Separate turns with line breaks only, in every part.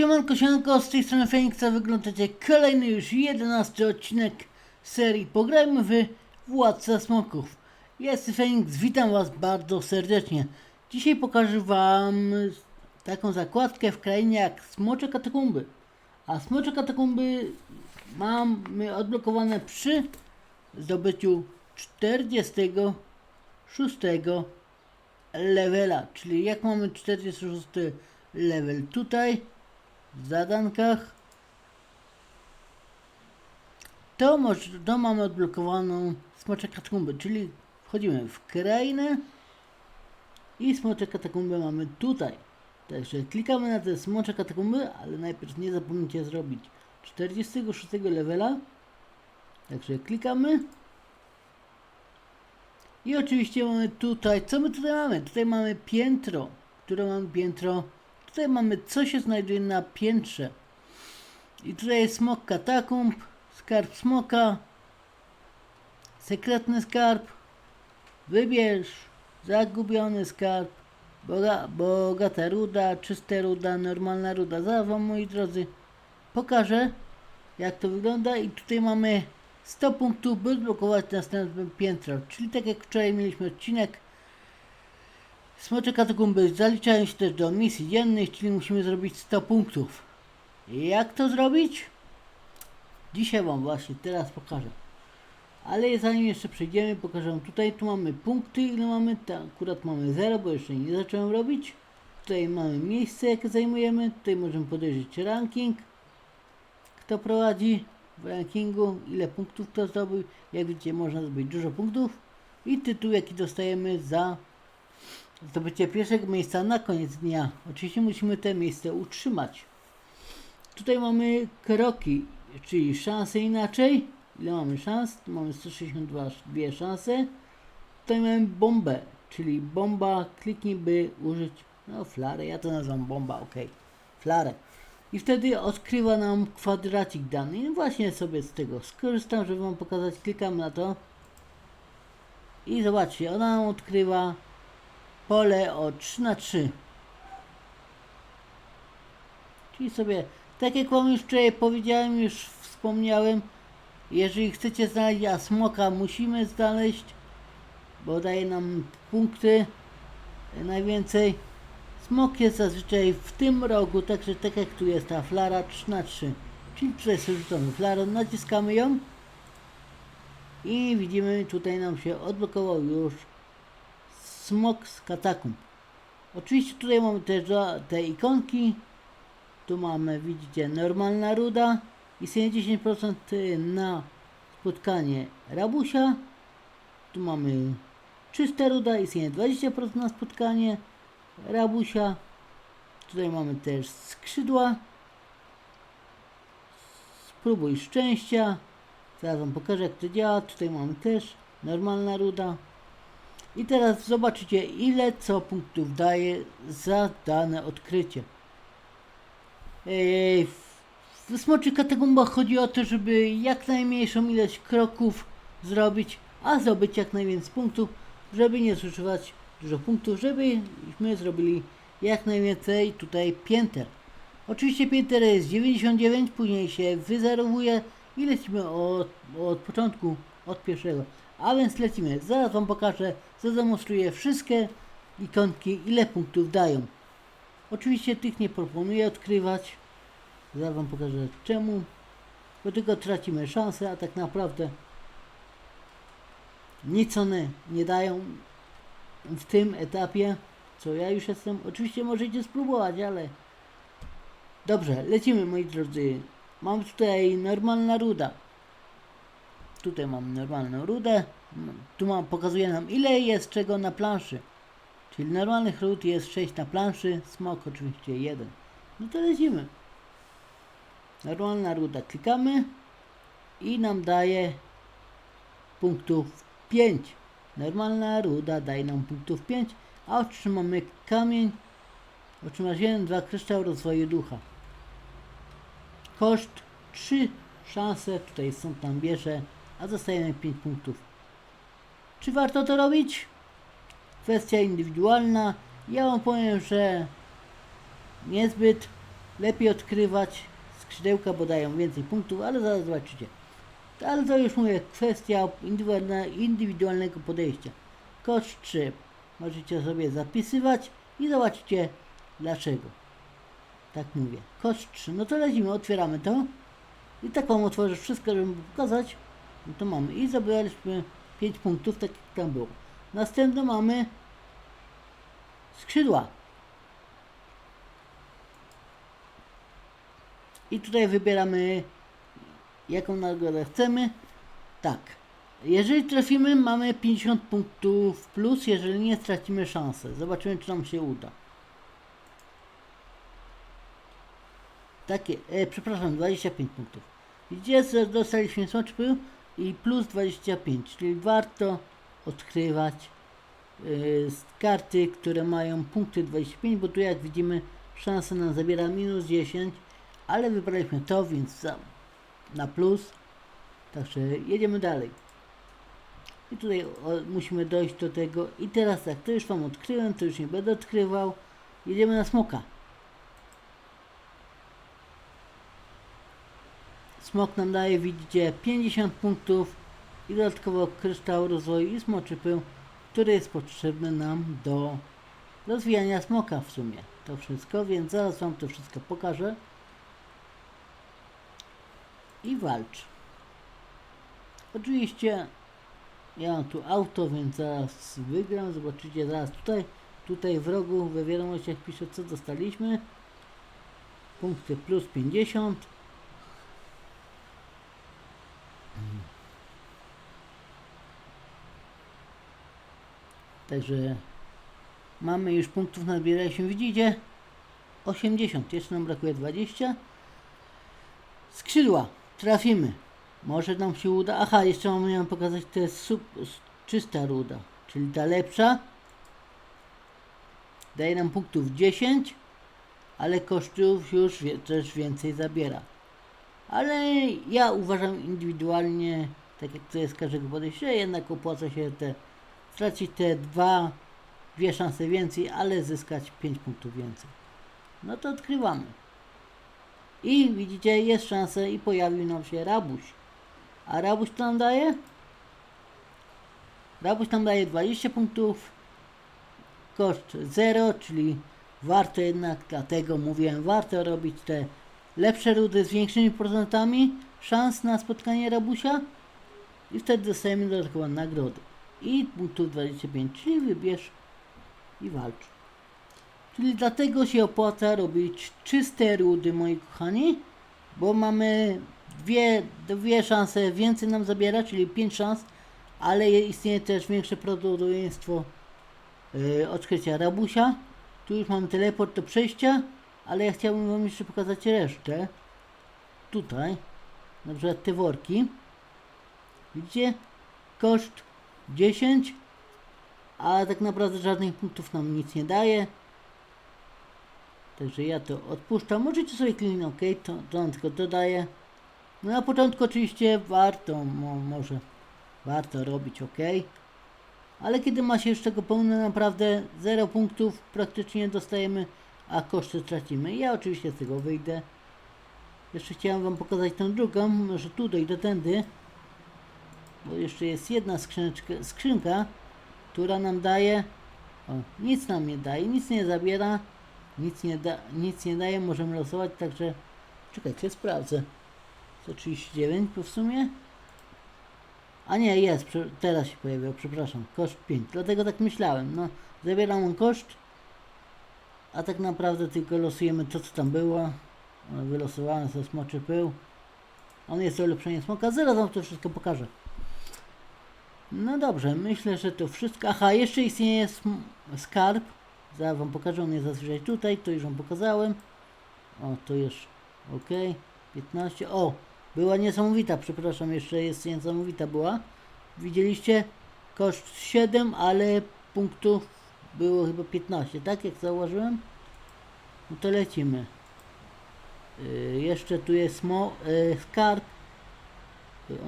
Siemanko, siemanko, z tej strony Feniksa wyglądacie kolejny już 11 odcinek serii Pograjmy w Władca Smoków. Jest Feniks, witam was bardzo serdecznie. Dzisiaj pokażę wam taką zakładkę w krainie jak Smocze Katakumby. A Smocze Katakumby mamy odblokowane przy zdobyciu 46 levela, czyli jak mamy 46 level tutaj w zadankach to, może, to mamy odblokowaną smocze katakumby, czyli wchodzimy w krainę i smocze katakumby mamy tutaj. Także klikamy na te smocze katakumby, ale najpierw nie zapomnijcie zrobić 46 levela. Także klikamy. I oczywiście mamy tutaj, co my tutaj mamy? Tutaj mamy piętro, które mamy piętro. Tutaj mamy, co się znajduje na piętrze. I tutaj jest smok katakumb, skarb smoka, sekretny skarb, wybierz, zagubiony skarb, boga, bogata ruda, czysta ruda, normalna ruda. Zaraz wam, moi drodzy, pokażę, jak to wygląda. I tutaj mamy 100 punktów, by odblokować następne piętro. Czyli tak jak wczoraj mieliśmy odcinek, Smocze katakumby zaliczają się też do misji dziennych, czyli musimy zrobić 100 punktów. Jak to zrobić? Dzisiaj Wam właśnie teraz pokażę. Ale zanim jeszcze przejdziemy, pokażę tutaj. Tu mamy punkty, ile mamy. Ta, akurat mamy 0, bo jeszcze nie zacząłem robić. Tutaj mamy miejsce, jakie zajmujemy. Tutaj możemy podejrzeć ranking. Kto prowadzi w rankingu, ile punktów kto zdobył. Jak widzicie, można zdobyć dużo punktów. I tytuł, jaki dostajemy za zdobycie pierwszego miejsca na koniec dnia. Oczywiście musimy te miejsce utrzymać. Tutaj mamy kroki, czyli szanse inaczej. Ile mamy szans? Tu mamy 162 dwie szanse. Tutaj mamy bombę, czyli bomba, kliknij by użyć, no flarę, ja to nazywam bomba, ok, flarę. I wtedy odkrywa nam kwadracik dany. I właśnie sobie z tego skorzystam, żeby wam pokazać. Klikam na to. I zobaczcie, ona nam odkrywa pole o 3 na 3 Czyli sobie, tak jak wam już wczoraj powiedziałem, już wspomniałem, jeżeli chcecie znaleźć a smoka, musimy znaleźć, bo daje nam punkty najwięcej. Smok jest zazwyczaj w tym rogu, także tak jak tu jest ta flara 3 na 3 Czyli tutaj sobie rzucamy flarę, naciskamy ją i widzimy, tutaj nam się odblokował już smok z katakumb. Oczywiście tutaj mamy też te ikonki. Tu mamy, widzicie, normalna ruda i 70% na spotkanie rabusia. Tu mamy czysta ruda i 20% na spotkanie rabusia. Tutaj mamy też skrzydła. Spróbuj szczęścia. Zaraz wam pokażę jak to działa. Tutaj mamy też normalna ruda. I teraz zobaczycie, ile co punktów daje za dane odkrycie. W smoczych katakumbach chodzi o to, żeby jak najmniejszą ilość kroków zrobić, a zdobyć jak najwięcej punktów, żeby nie zużywać dużo punktów, żebyśmy zrobili jak najwięcej tutaj pięter. Oczywiście pięter jest 99, później się wyzerowuje i lecimy od, od początku, od pierwszego. A więc lecimy. Zaraz Wam pokażę, zademonstruję wszystkie ikonki, ile punktów dają. Oczywiście tych nie proponuję odkrywać. Zaraz Wam pokażę czemu. Bo tylko tracimy szansę, a tak naprawdę nic one nie dają w tym etapie, co ja już jestem. Oczywiście możecie spróbować, ale dobrze, lecimy moi drodzy. Mam tutaj normalna ruda. Tutaj mam normalną rudę. Tu mam, pokazuje nam ile jest czego na planszy. Czyli normalnych ród jest 6 na planszy, smok oczywiście 1. No to lecimy. Normalna ruda klikamy i nam daje punktów 5. Normalna ruda daje nam punktów 5, a otrzymamy kamień. Otrzymasz 1, 2 kryształ rozwoju ducha. Koszt 3 szanse, tutaj sąd nam bierze, a dostajemy 5 punktów. Czy warto to robić? Kwestia indywidualna. Ja wam powiem, że niezbyt lepiej odkrywać skrzydełka, bo dają więcej punktów, ale zaraz zobaczycie. Ale to już mówię, kwestia indywidualne- indywidualnego podejścia. Koszt 3 możecie sobie zapisywać i zobaczycie dlaczego. Tak mówię. Koszt 3. No to lecimy, otwieramy to. I tak wam otworzę wszystko, żeby pokazać. No to mamy. I zabraliśmy 5 punktów, tak jak tam było. Następne mamy skrzydła. I tutaj wybieramy jaką nagrodę chcemy. Tak. Jeżeli trafimy, mamy 50 punktów plus, jeżeli nie, stracimy szansę. Zobaczymy, czy nam się uda. Takie, e, przepraszam, 25 punktów. Że dostaliśmy smoczy pył i plus 25, czyli warto odkrywać z karty, które mają punkty 25, bo tu jak widzimy szansa nam zabiera minus 10, ale wybraliśmy to, więc za, na plus. Także jedziemy dalej. I tutaj musimy dojść do tego. I teraz tak, to już Wam odkryłem, to już nie będę odkrywał. Jedziemy na smoka. Smok nam daje, widzicie, 50 punktów i dodatkowo kryształ rozwoju i smoczy pył, który jest potrzebny nam do rozwijania smoka w sumie. To wszystko, więc zaraz Wam to wszystko pokażę. I walcz. Oczywiście ja mam tu auto, więc zaraz wygram. Zobaczycie zaraz tutaj, tutaj w rogu we wiadomościach piszę co dostaliśmy. Punkty plus 50. Także mamy już punktów nazbieraliśmy, widzicie? 80, jeszcze nam brakuje 20. Skrzydła, trafimy. Może nam się uda. Aha, jeszcze mam miałem pokazać jest sub, czysta ruda, czyli ta lepsza. Daje nam punktów 10, ale kosztów już wie, też więcej zabiera. Ale ja uważam indywidualnie, tak jak to jest każdego podejścia, jednak opłaca się te stracić te dwa, dwie szanse więcej, ale zyskać 5 punktów więcej. No to odkrywamy. I widzicie, jest szansa i pojawił nam się rabuś. A rabuś co nam daje? Rabuś nam daje 20 punktów. Koszt 0, czyli warto jednak, dlatego mówiłem, warto robić te lepsze rudy z większymi procentami szans na spotkanie rabusia i wtedy dostajemy dodatkową nagrodę. I punktów 25, czyli wybierz i walcz. Czyli dlatego się opłaca robić czyste rudy, moi kochani, bo mamy dwie, dwie szanse więcej nam zabiera, czyli 5 szans, ale je- istnieje też większe prawdopodobieństwo yy, odkrycia rabusia. Tu już mamy teleport do przejścia, ale ja chciałbym wam jeszcze pokazać resztę. Tutaj, na przykład te worki. Widzicie? Koszt 10, a tak naprawdę żadnych punktów nam nic nie daje. Także ja to odpuszczam. Możecie sobie kliknąć OK, to, to nam tylko dodaje. No na początku oczywiście warto, mo, może warto robić OK. Ale kiedy ma się już tego pełne naprawdę 0 punktów praktycznie dostajemy, a koszty tracimy. Ja oczywiście z tego wyjdę. Jeszcze chciałem wam pokazać tą drugą, może tu dojdę tędy. Bo jeszcze jest jedna skrzyneczka, skrzynka, która nam daje, o, nic nam nie daje, nic nie zabiera, nic nie, da, nic nie daje, możemy losować, także czekajcie, sprawdzę. 139 to w sumie? A nie, jest, teraz się pojawił, przepraszam, koszt 5, dlatego tak myślałem, no, zabieram on koszt, a tak naprawdę tylko losujemy to, co tam było, wylosowałem sobie smoczy pył, on jest do ulepszenia smoka, zaraz wam to wszystko pokażę. No dobrze, myślę, że to wszystko. Aha, jeszcze istnieje skarb. Zaraz wam pokażę, on jest zazwyczaj tutaj, to już wam pokazałem. O, to już, ok, 15. O, była niesamowita, przepraszam, jeszcze jest niesamowita była. Widzieliście? Koszt 7, ale punktów było chyba 15, tak jak zauważyłem? No to lecimy. Yy, jeszcze tu jest mo- yy, skarb.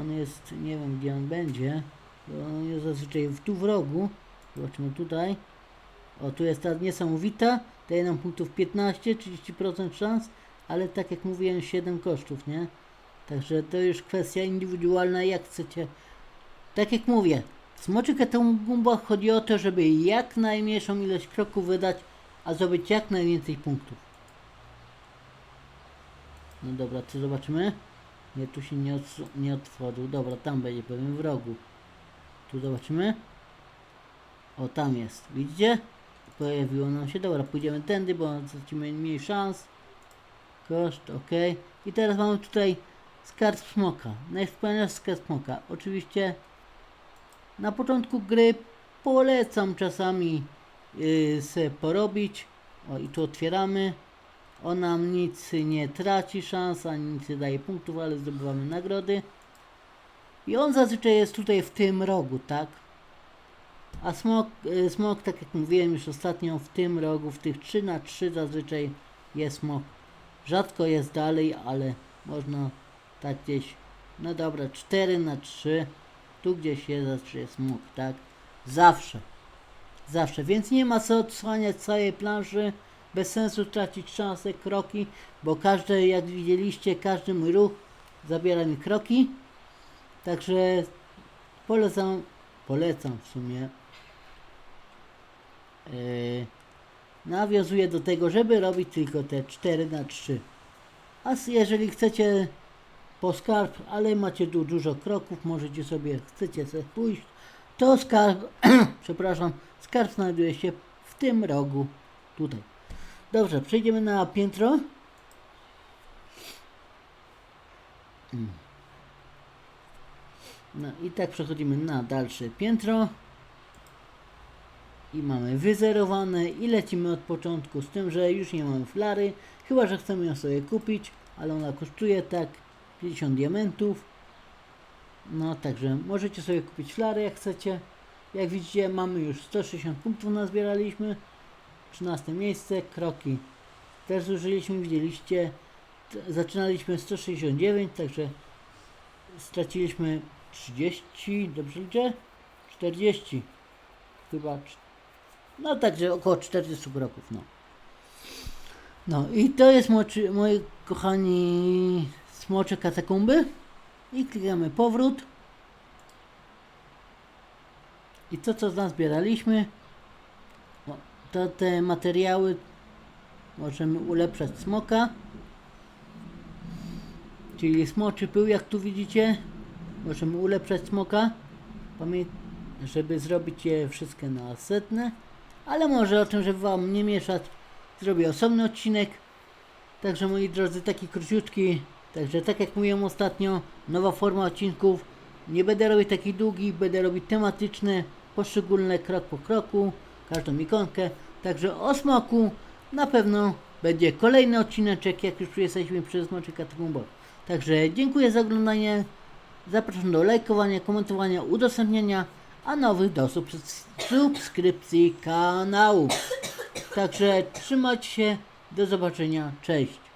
On jest, nie wiem gdzie on będzie. On jest zazwyczaj tu w rogu. Zobaczmy tutaj. O, tu jest ta niesamowita. Daje nam punktów 15, 30% szans. ale tak jak mówiłem 7 kosztów, nie? Także to już kwestia indywidualna, jak chcecie. Tak jak mówię, w smoczych katakumbach chodzi o to, żeby jak najmniejszą ilość kroków wydać, a zdobyć jak najwięcej punktów. No dobra, co zobaczymy? Nie, tu się nie, nie otworzył. Dobra, tam będzie pewnie w rogu. Tu zobaczymy. O, tam jest. Widzicie? Pojawiło nam się. Dobra, pójdziemy tędy, bo stracimy mniej szans. Koszt, ok. I teraz mamy tutaj skarb smoka. Najwspanialszy skarb smoka. Oczywiście na początku gry polecam czasami yy, porobić. O, i tu otwieramy. On nam nic nie traci szans, ani nic nie daje punktów, ale zdobywamy nagrody. I on zazwyczaj jest tutaj w tym rogu, tak? A smok, y, smok, tak jak mówiłem już ostatnio, w tym rogu, w tych 3 na 3 zazwyczaj jest smok. Rzadko jest dalej, ale można tak gdzieś, no dobra, 4 na 3 tu gdzieś jest zazwyczaj smok, tak? Zawsze. Zawsze, więc nie ma co odsłaniać całej planszy, bez sensu tracić szansę, kroki, bo każdy, jak widzieliście, każdy mój ruch zabiera mi kroki. Także polecam, polecam w sumie. Yy, nawiązuję do tego, żeby robić tylko te 4 na 3 A jeżeli chcecie po skarb, ale macie dużo kroków, możecie sobie, chcecie sobie pójść, to skarb, przepraszam, skarb znajduje się w tym rogu, tutaj. Dobrze, przejdziemy na piętro. Mm. No i tak przechodzimy na dalsze piętro. I mamy wyzerowane i lecimy od początku z tym, że już nie mamy flary, chyba że chcemy ją sobie kupić, ale ona kosztuje tak 50 diamentów. No także możecie sobie kupić flary jak chcecie. Jak widzicie mamy już 160 punktów nazbieraliśmy. 13 miejsce, kroki też zużyliśmy, widzieliście. Zaczynaliśmy 169, także straciliśmy 30, dobrze liczę? 40 chyba. No także około 40 kroków, no. No i to jest moczy, moi kochani smocze katakumby. I klikamy powrót. I to co nazbieraliśmy, o, to te materiały możemy ulepszać smoka. Czyli smoczy pył, jak tu widzicie. Możemy ulepszać smoka. Żeby zrobić je wszystkie na setne. Ale może o tym, żeby wam nie mieszać, zrobię osobny odcinek. Także moi drodzy, taki króciutki. Także tak jak mówiłem ostatnio, nowa forma odcinków. Nie będę robić takich długich, będę robić tematyczne, poszczególne krok po kroku, każdą ikonkę. Także o smoku na pewno będzie kolejny odcineczek, jak już jesteśmy przy smoczy katakumbowych. Także dziękuję za oglądanie. Zapraszam do lajkowania, komentowania, udostępniania, a nowych do subs- subskrypcji kanału. Także trzymajcie się, do zobaczenia, cześć.